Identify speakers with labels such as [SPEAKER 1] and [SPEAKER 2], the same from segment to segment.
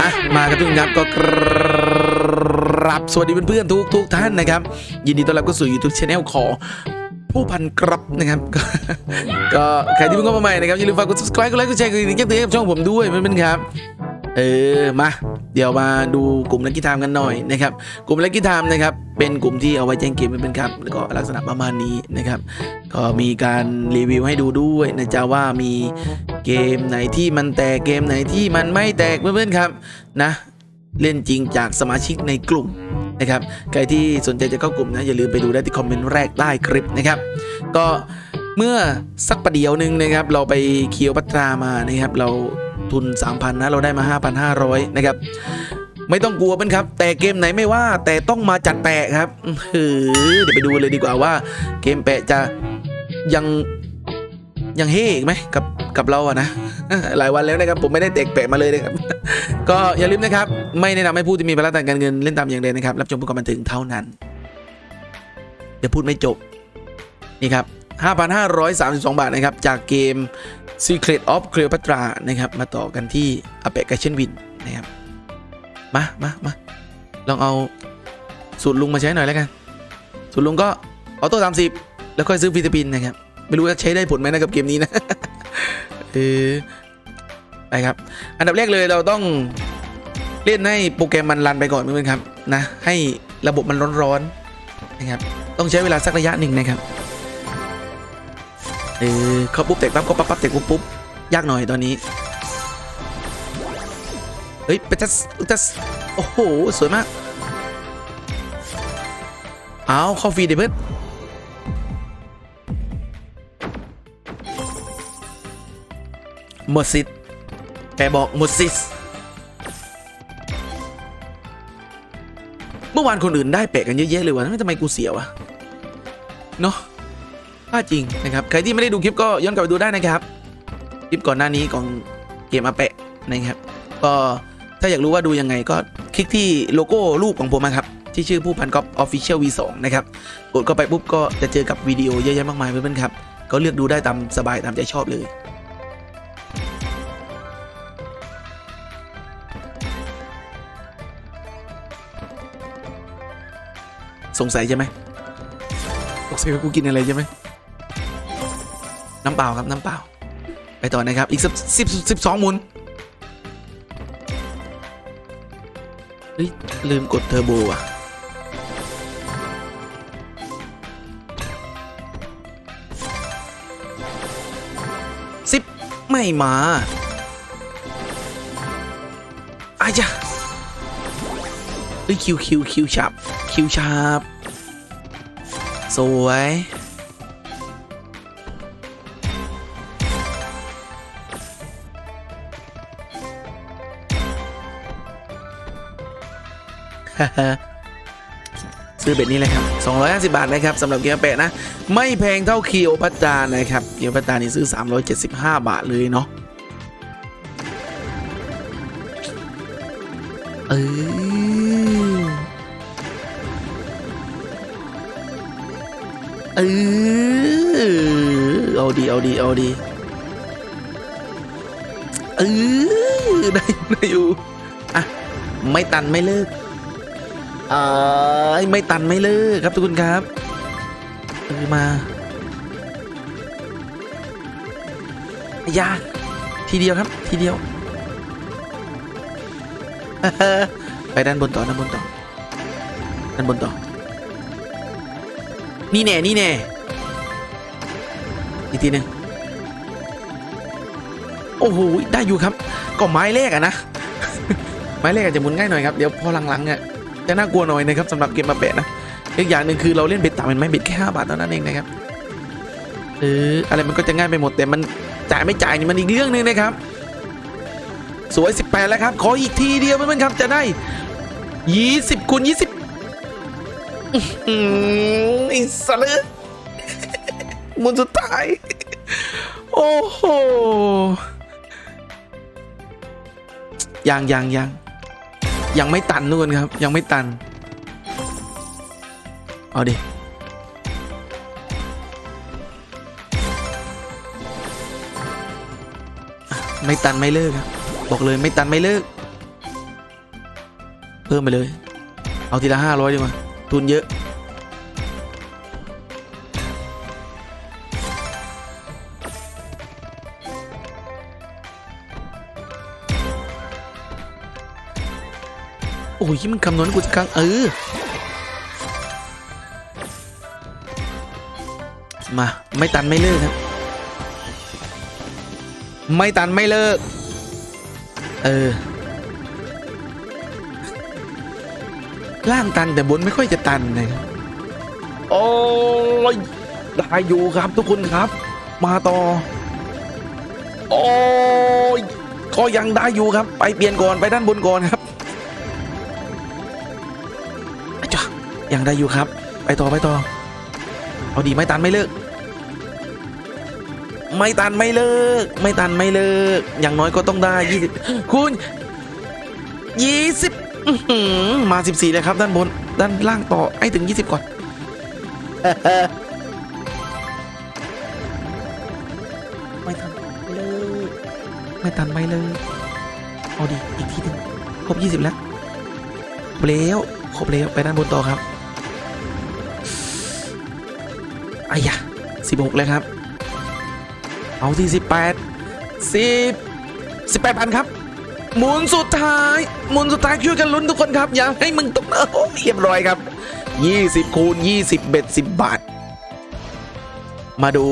[SPEAKER 1] อะมากันทุกท่านครับก็ครับสวัสดีเพื่อนๆทุกทุกท่านนะครับ ยินดีต้อนรับเข้าสู่ YouTube Channel ของผู้พันกรับนะครับ ก็ใครที่เพิ่งเข้ามาใหม่นะครับอย่าลืมฝากกด subscribe กดไลค์กดแชร์กดติดตามช่องผมด้วยเพื่อนๆครับ เออมา เดี๋ยวมาดูกลุ่มลักกี้ไทม์กันหน่อยนะครับกลุ่มลักกี้ไทม์นะครับเป็นกลุ่มที่เอาไว้แจ้งเกมเป็นครับแล้วก็ลักษณะประมาณนี้นะครับ ก็มีการรีวิวให้ดูด้วยนะจ๊ะว่ามีเกมไหนที่มันแตกเกมไหนที่มันไม่แตกเพื่อนๆครับนะเล่นจริงจากสมาชิกในกลุ่มนะครับใครที่สนใจจะเข้ากลุ่มนะอย่าลืมไปดูได้ที่คอมเมนต์แรกใต้คลิปนะครับ ก็เมื่อสักประเดี๋ยวหนึ่งนะครับ เราไปเคียวพัตรามานะครับ เรา ทุน 3,000 นะ เราได้มา 5,500 นะครับ ไม่ต้องกลัวเป็นครับ แต่เกมไหนไม่ว่าแต่ต้องมาจัดแปะครับเดี๋ยวไปดูเลยดีกว่าว่า เกมแปะจะยังยังเฮ่อีกไหมกับกับเราอะนะหลายวันแล้วนะครับผมไม่ได้เตกแปะมาเลยนะครับ ก็อย่าลืมนะครับ ไม่แนะนำให้ผู้ที่มีภาระทางการเงินเล่นตามอย่างเดียวนะครับ รับชมเพื่อความบันเทิงเท่านั้น เดี๋ยวพูดไม่จบนี่ครับ5,532 บาทนะครับ จากเกม Secret of Cleopatra นะครับ มาต่อกันที่ a p e c a t i o n Win นะครับ มามามาลองเอาสูตรลุงมาใช้หน่อยแล้วกัน สูตรลุงก็ออโต้30แล้วค่อยซื้อฟิลิปปินส์นะครับ ไม่รู้ว่าใช้ได้ผลไหมนะกับเกมนี้นะเออไปครับ อันดับแรกเลยเราต้องเล่นให้โปรแกรมมันรันไปก่อนเพื่อนครับนะให้ระบบมันร้อนๆนะครับต้องใช้เวลาสักระยะหนึ่งนะครับ เออเขาปุ๊บเตะปั๊บเขาปั๊บปั๊บเตะปุ๊บปุ๊บยากหน่อยตอนนี้ เฮ้ยเปตัสจัสโอ้โห สวยมาก เอาเข้าฟรีเดี๋ยวเพื่อนหมดสิทธิ์แกบอกหมดสิทธิ์เมื่อวานคนอื่นได้แปะกันเยอะแยะเลยวะทำไมกูเสียวะ เนาะ พลาจริงนะครับใครที่ไม่ได้ดูคลิปก็ย้อนกลับไปดูได้นะครับ คลิปก่อนหน้านี้ของเกมอาแปะนะครับ ก็ถ้าอยากรู้ว่าดูยังไงก็คลิกที่โลโก้รูปของผมนะครับที่ชื่อผู้พันกอล์ฟออฟฟิเชียล V2 นะครับกดเข้าไปปุ๊บก็จะเจอกับวิดีโอเยอะแยะมากมายเพื่อนๆครับก็เลือกดูได้ตามสบายตามใจชอบเลยสงสัยใช่ไหมสงสัยว่ากูกินอะไรใช่ไหม น้ำเปล่าครับน้ำเปล่า ไปต่อนะครับ อีกสิบสิบสิบสองหมุนเฮ้ยลืมกดเทอร์โบอะ สิบไม่มาอาจ้ะเฮ้ยคิวคิวคิวฉับ คิวฉับ สวย ซื้อเบ็ดนี้เลยครับ 250 บาทนะครับสำหรับเกียร์แปะนะ ไม่แพงเท่าคีโอพัตานะครับเกียร์พัตตานี่ซื้อ 375 บาทเลยเนาะเออเออเอาดีเอาดีเอาดีเออได้ได้อยู่อะไม่ตันไม่เลิก เออไม่ตันไม่เลิกครับทุกคนครับเออมาอยาทีเดียวครับทีเดียว ไปด้านบนต่อด้านบนต่อด้านบนต่อ นี่แน่นี่แน่อีกทีหนึ่งโอ้โหได้อยู่ครับก็ไม้แรกอะนะไม้แรกอาจจะหมุนง่ายหน่อยครับ เดี๋ยวพอหลังๆอะ จะน่ากลัวหน่อยนะครับสำหรับเกมมาแปะนะอีกอย่างหนึ่งคือเราเล่นเบ็ดต่ำมันไม่เบ็ดแค่ห้าบาทเท่านั้นเองนะครับเอออะไรมันก็จะง่ายไปหมดแต่มันจ่ายไม่จ่ายนี่มันอีกเรื่องหนึงนะครับ สวย 18 แล้วครับขออีกทีเดียวเพื่อนๆครับจะได้ 20คูณ20อื้อหือไอ้สัตว์มุนสุดท้าย โอ้โหยังยังยัง ยังไม่ตันทุกคนครับ ยังไม่ตัน เอาดิไม่ตันไม่เลิกครับบอกเลยไม่ตันไม่เลิก เพิ่มไปเลย เอาทีละห้าร้อยดีกว่าทุนเยอะ อ้ยมันคำนวณกูจะกลางเออ มา ไม่ตันไม่เลิกครับ ไม่ตันไม่เลิก เออ ล่างตันแต่บนไม่ค่อยจะตันนะครับโอ้ยได้อยู่ครับทุกคนครับ มาต่อ โอ้ยก็ยังได้อยู่ครับ ไปเปลี่ยนก่อนไปด้านบนก่อนครับ ยังได้อยู่ครับ ไปต่อไปต่อ เอาดีไม่ตันไม่เลิก ไม่ตันไม่เลิก ไม่ตันไม่เลิก อย่างน้อยก็ต้องได้ยี่สิบคุณยี่สิบมาสิบสี่เลยครับ ด้านบน ด้านล่างต่อให้ถึงยี่สิบก่อนไม่ทันไม่เลิกไม่ทันไม่เลิกเอาดีอีกทีหนึ่งครบยี่สิบแล้วครบแล้วครบแล้วไปด้านบนต่อครับ อายะสิบหกเลยครับ เอาที่สิบแปดสิบสิบแปดพันครับ หมุนสุดท้าย หมุนสุดท้ายช่วยกันลุ้นทุกคนครับ อย่าให้มึงตกโอ้เรียบร้อยครับ20คูณ20เบ็ด10บาท มาดู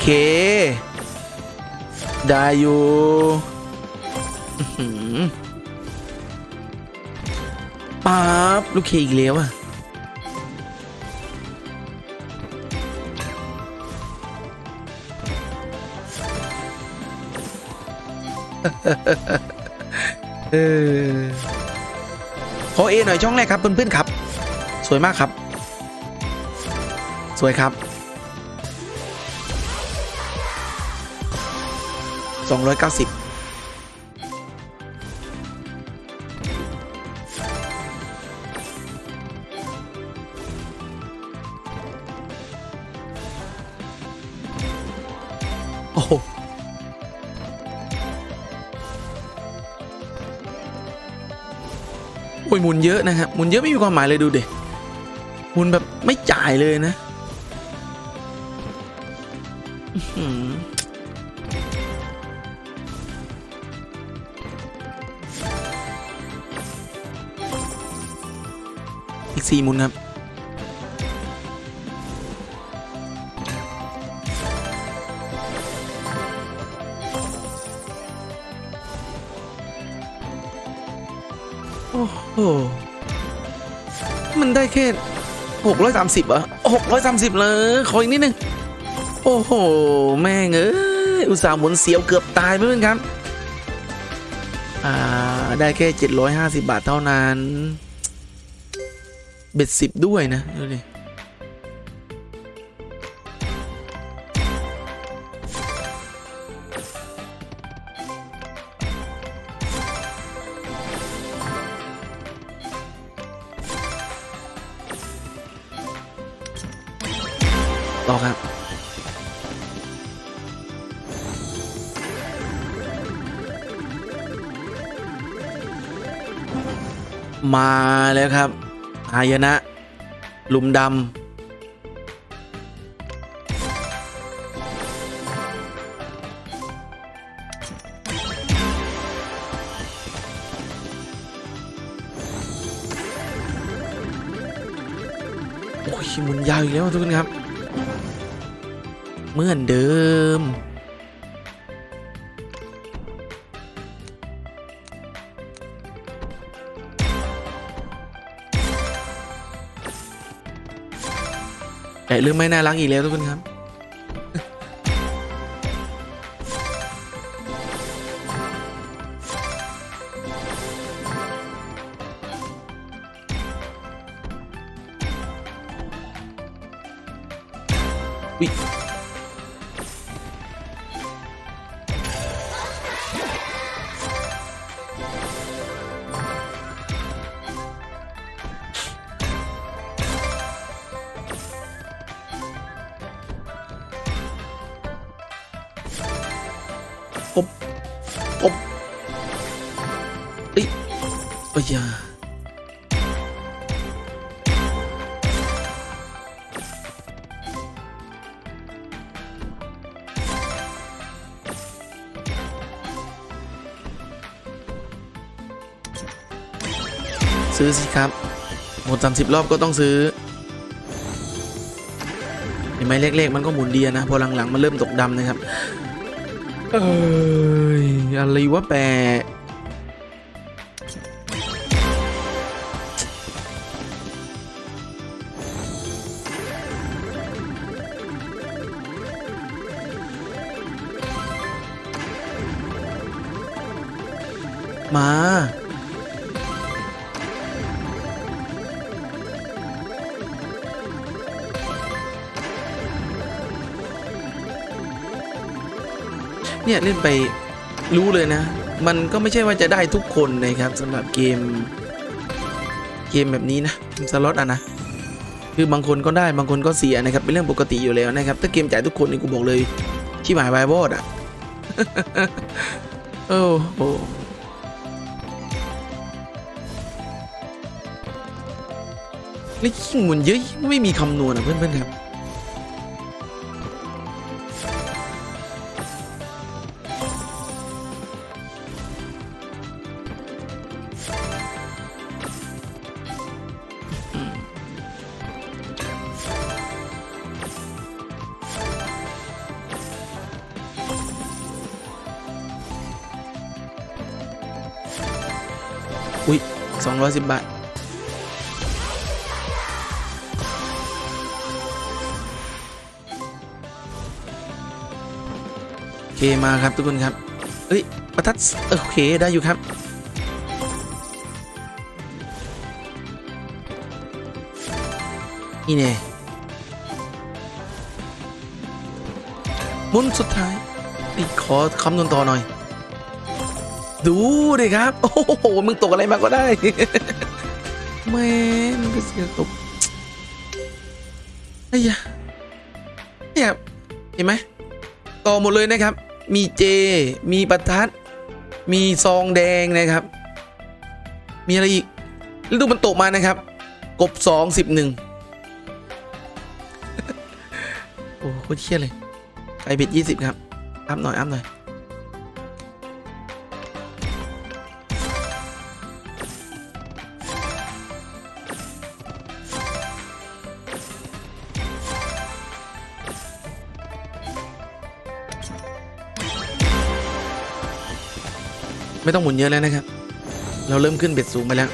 [SPEAKER 1] เคได้อยู่ ป๊าบลูกเคอีกแล้วอะเออขอเอหน่อยช่องแรกครับเพื่อนๆครับ สวยมากครับ สวยครับ 290 โอ้ยหมุนเยอะนะครับหมุนเยอะไม่มีความหมายเลยดูเด็หมุนแบบไม่จ่ายเลยนะอีกสี่หมุนครับ แค่หกร้อยสามสิบอะหกร้อยสามสิบเลยขออีกนิดนึง โอ้โห แม่งเอ้ยอุตส่าห์หมุนเสียวเกือบตายเพื่อนครับ อ่า ได้แค่เจ็ดร้อยห้าสิบบาทเท่านั้น เบ็ดสิบด้วยนะดูดิ ต่อครับมาแล้วครับหายนะหลุมดำโอ้ยมุนยาวอีกแล้วทุกคนครับ เหมือนเดิม แต่เรื่องไม่น่ารักอีกแล้วทุกคนครับ ปยาซื้อสิครับ หมดสามสิบรอบก็ต้องซื้อเห็นไหมเลขๆมันก็หมุนเดียนะ พอหลังๆ มันเริ่มตกดำนะครับ เอ้ยอะไรวะแปะ เนี่ยเล่นไปรู้เลยนะ มันก็ไม่ใช่ว่าจะได้ทุกคนนะครับสำหรับเกม เกมแบบนี้นะสล็อตอะนะคือบางคนก็ได้บางคนก็เสียนะครับเป็นเรื่องปกติอยู่แล้วนะครับ ถ้าเกมจ่ายทุกคนนี่กูบอกเลยชิบหายบายบอดอะโอ้โหนี่ยิ่งหมุนเยอะไม่มีคำนวณอะเพื่อนๆครับ ร้อยสิบบาท โอเค มาครับทุกคนครับ เอ้ย ประทัดเอ้ยโอเค ได้อยู่ครับนี่เน่มุนสุดท้ายนี่ขอคำนวณต่อหน่อย ดูดิครับ โอ้โห มึงตกอะไรมาก็ได้แม่มึงก็เสียตกไอ้ยะเนี่ยเห็นไหมต่อหมดเลยนะครับ มีเจ มีประทัด มีซองแดงนะครับ มีอะไรอีกแล้วดูมันตกมานะครับ กบสองสิบหนึ่งโอ้โหเครียดเลยไปบิดยี่สิบครับ อัพหน่อย อัพหน่อย ไม่ต้องหมุนเยอะแล้วนะครับ เราเริ่มขึ้นเบ็ดสูงไปแล้ว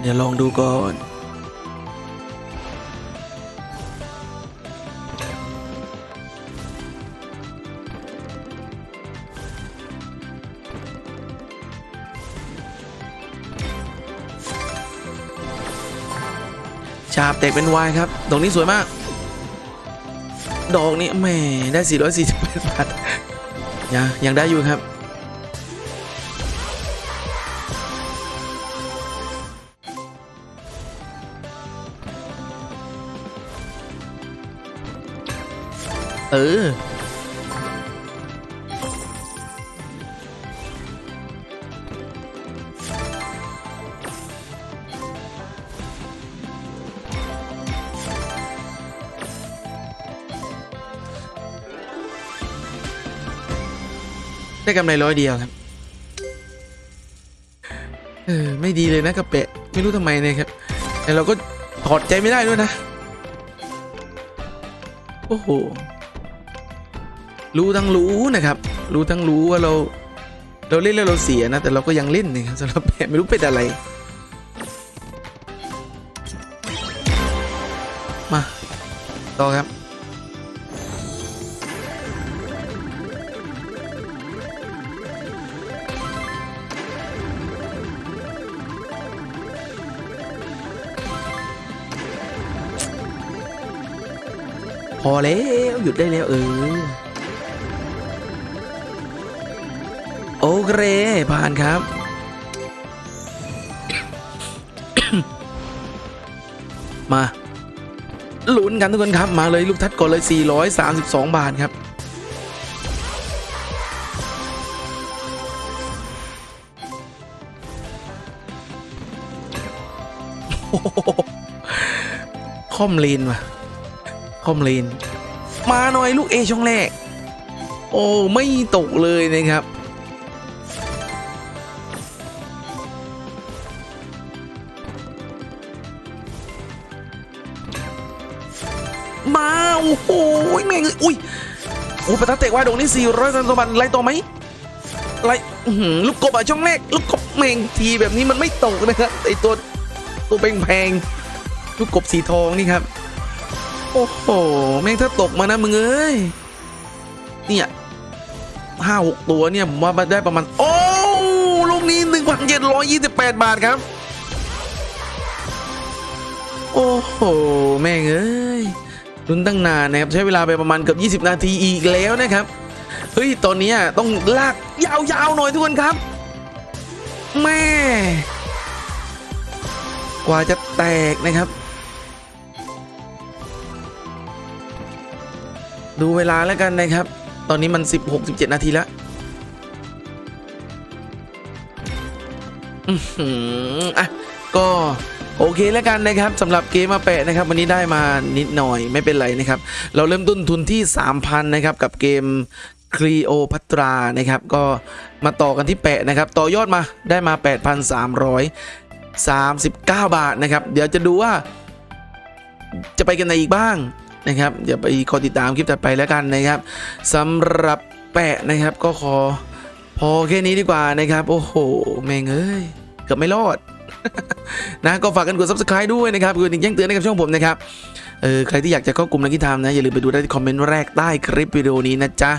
[SPEAKER 1] เดี๋ยวลองดูก่อน ชาบแตกเป็นวายครับ ดอกนี้สวยมาก ดอกนี้แหม่ได้ 448บาทยังยังได้อยู่ครับเออ ได้กำไรร้อยเดียวครับ เออ ไม่ดีเลยนะกระเปะ ไม่รู้ทำไมเนี่ยครับ แต่เราก็ถอดใจไม่ได้ด้วยนะ โอ้โห รู้ทั้งรู้นะครับ รู้ทั้งรู้ว่าเรา เราเล่นแล้วเราเสียนะ แต่เราก็ยังเล่นนะครับสำหรับแปะไม่รู้เป็นอะไร มา ต่อครับ อแล้วหยุดได้แล้วเออ โอเคผ่านครับ มาลุ้นกันทุกคนครับ มาเลยลูกทัดก่อนเลย 432 บาทครับโอ้โหคอมเลนว่ะ คอมเลน มาหน่อยลูกเอช่องแรก โอ้ไม่ตกเลยนะครับมาโอ้โหแม่งอุ้ยโอ้ประทัดเตะว่าดงนี่400สันสบันไล่ต่อไหมไล่ลูกกบอะช่องแรกลูกกบแม่งทีแบบนี้มันไม่ตกนะครับไอตัวตัวแพงๆลูกกบสีทองนี่ครับ โอ้โห แม่งถ้าตกมานะมึงเอ้ย เนี่ยห้าหกตัวเนี่ยผมว่ามันได้ประมาณ โอ้ลูกนี้หนึ่งพันเจ็ดร้อยยี่สิบแปดบาทครับ โอ้โห แม่งเอ้ยลุ้นตั้งนานนะครับ ใช้เวลาไปประมาณเกือบ20นาทีอีกแล้วนะครับ เฮ้ย ตอนนี้ต้องลากยาวๆหน่อยทุกคนครับ แม่ กว่าจะแตกนะครับ ดูเวลาแล้วกันนะครับ ตอนนี้มัน 16 17 นาทีแล้วอืออะก็โอเคแล้วกันนะครับสำหรับเกมมาแปะนะครับ วันนี้ได้มานิดหน่อยไม่เป็นไรนะครับ เราเริ่มต้นทุนที่ 3,000 นะครับ กับเกมคลีโอพัตรานะครับ ก็มาต่อกันที่แปะนะครับ ต่อยอดมาได้มา 8,339 บาทนะครับ เดี๋ยวจะดูว่าจะไปกันไหนอีกบ้าง นะครับอย่าไปคอยติดตามคลิปถัดไปแล้วกันนะครับสำหรับแปะนะครับก็ขอพอแค่นี้ดีกว่านะครับ โอ้โห แม่งเอ้ยเกือบไม่รอดนะก็ฝากกันกด subscribe ด้วยนะครับกดติดแจ้งเตือนให้กับช่องผมนะครับเออใครที่อยากจะเข้ากลุ่มนักกีฬานะอย่าลืมไปดูได้ที่คอมเมนต์แรกใต้คลิปวิดีโอนี้นะจ๊ะ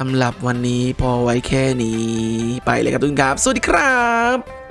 [SPEAKER 1] สำหรับวันนี้พอไว้แค่นี้ไปเลยครับทุกคนครับ สวัสดีครับ